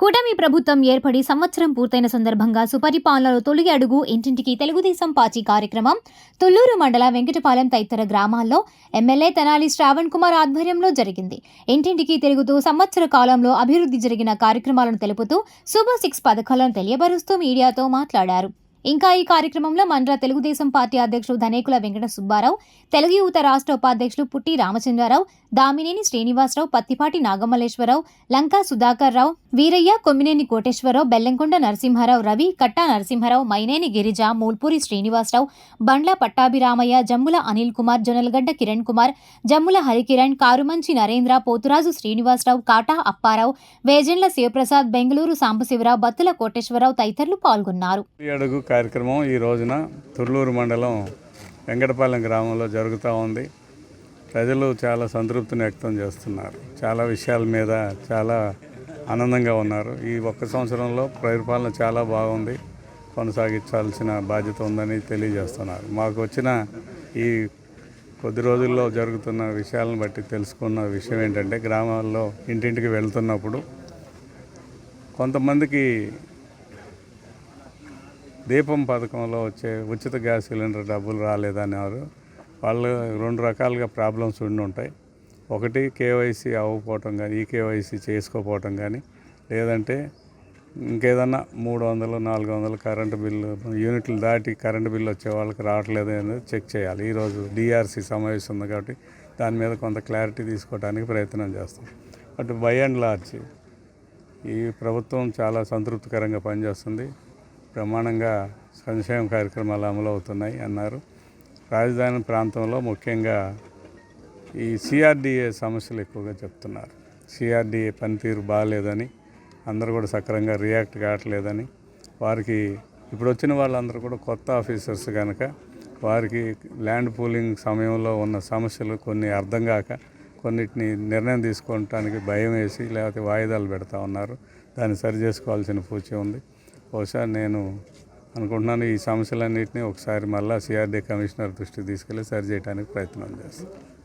కూటమి ప్రభుత్వం ఏర్పడి సంవత్సరం పూర్తయిన సందర్భంగా సుపరిపాలనలో తొలి అడుగు ఇంటింటికి తెలుగుదేశం పార్టీ కార్యక్రమం. తుళ్ళూరు మండల వెంకటపాలెం తదితర గ్రామాల్లో ఎమ్మెల్యే తెనాలి శ్రావణ్ కుమార్ ఆధ్వర్యంలో జరిగింది. ఇంటింటికి తిరుగుతూ సంవత్సర కాలంలో అభివృద్ధి జరిగిన కార్యక్రమాలను తెలుపుతూ సూపర్ సిక్స్ పథకాలను తెలియబరుస్తూ మీడియాతో మాట్లాడారు. ఇంకా ఈ కార్యక్రమంలో మండల తెలుగుదేశం పార్టీ అధ్యక్షుడు ధనేకుల వెంకట సుబ్బారావు తెలుగు యువత రాష్ట్ర ఉపాధ్యక్షులు పుట్టి రామచంద్రరావు దామినేని శ్రీనివాసరావు పత్తిపాటి నాగమల్లేశ్వరరావు లంకా సుధాకర్ రావు వీరయ్య కొమ్మినేని కోటేశ్వరరావు బెల్లంకొండ నరసింహారావు రవి కట్టా నరసింహారావు మైనేని గిరిజ మూల్పూరి శ్రీనివాసరావు బండ్ల పట్టాభిరామయ్య జమ్ముల అనిల్ కుమార్ జొనలగడ్డ కిరణ్ కుమార్ జమ్ముల హరికిరణ్ కారుమంచి నరేంద్ర పోతురాజు శ్రీనివాసరావు కాటా అప్పారావు వేజెండ్ల శివప్రసాద్ బెంగళూరు సాంబశివరావు బత్తుల కోటేశ్వరరావు తదితరులు పాల్గొన్నారు. కార్యక్రమం ఈ రోజున తుర్లూరు మండలం వెంకటపాలెం గ్రామంలో జరుగుతూ ఉంది. ప్రజలు చాలా సంతృప్తిని వ్యక్తం చేస్తున్నారు. చాలా విషయాల మీద చాలా ఆనందంగా ఉన్నారు. ఈ ఒక్క సంవత్సరంలో పరిపాలన చాలా బాగుంది. కొనసాగించాల్సిన బాధ్యత ఉందని తెలియజేస్తున్నారు. మాకు వచ్చిన ఈ కొద్ది రోజుల్లో జరుగుతున్న విషయాలను బట్టి తెలుసుకున్న విషయం ఏంటంటే గ్రామాల్లో ఇంటింటికి వెళ్తున్నప్పుడు కొంతమందికి దీపం పథకంలో వచ్చే ఉచిత గ్యాస్ సిలిండర్ డబ్బులు రాలేదనేవారు. వాళ్ళు రెండు రకాలుగా ప్రాబ్లమ్స్ ఉండి ఉంటాయి. ఒకటి కేవైసీ అవ్వకపోవటం కానీ ఈ కేవైసీ చేసుకోకపోవటం కానీ లేదంటే ఇంకేదన్నా మూడు వందలు నాలుగు వందలు కరెంటు బిల్లు యూనిట్లు దాటి కరెంటు బిల్లు వచ్చే వాళ్ళకి రావట్లేదు అనేది చెక్ చేయాలి. ఈరోజు డిఆర్సీ సమావేశం ఉంది కాబట్టి దాని మీద కొంత క్లారిటీ తీసుకోవడానికి ప్రయత్నం చేస్తాం. బట్ బై అండ్ లార్జ్ ఈ ప్రభుత్వం చాలా సంతృప్తికరంగా పనిచేస్తుంది. బ్రహ్మాండంగా సంక్షేమ కార్యక్రమాలు అమలు అవుతున్నాయి అన్నారు. రాజధాని ప్రాంతంలో ముఖ్యంగా ఈ సిఆర్డిఏ సమస్యలు ఎక్కువగా చెప్తున్నారు. సిఆర్డిఏ పనితీరు బాగాలేదని అందరూ కూడా సక్రమంగా రియాక్ట్ కావట్లేదని వారికి ఇప్పుడు వచ్చిన వాళ్ళందరూ కూడా కొత్త ఆఫీసర్స్ కనుక వారికి ల్యాండ్ పూలింగ్ సమయంలో ఉన్న సమస్యలు కొన్ని అర్థం కాక కొన్నిటిని నిర్ణయం తీసుకోవటానికి భయం వేసి లేకపోతే వాయిదాలు పెడతా ఉన్నారు. దాన్ని సరి చేసుకోవాల్సిన పూచి ఉంది. బహుశా నేను అనుకుంటున్నాను ఈ సమస్యలన్నింటినీ ఒకసారి మళ్ళీ సిఆర్డీ కమిషనర్ దృష్టికి తీసుకెళ్ళి సరి చేయడానికి ప్రయత్నం చేస్తాను.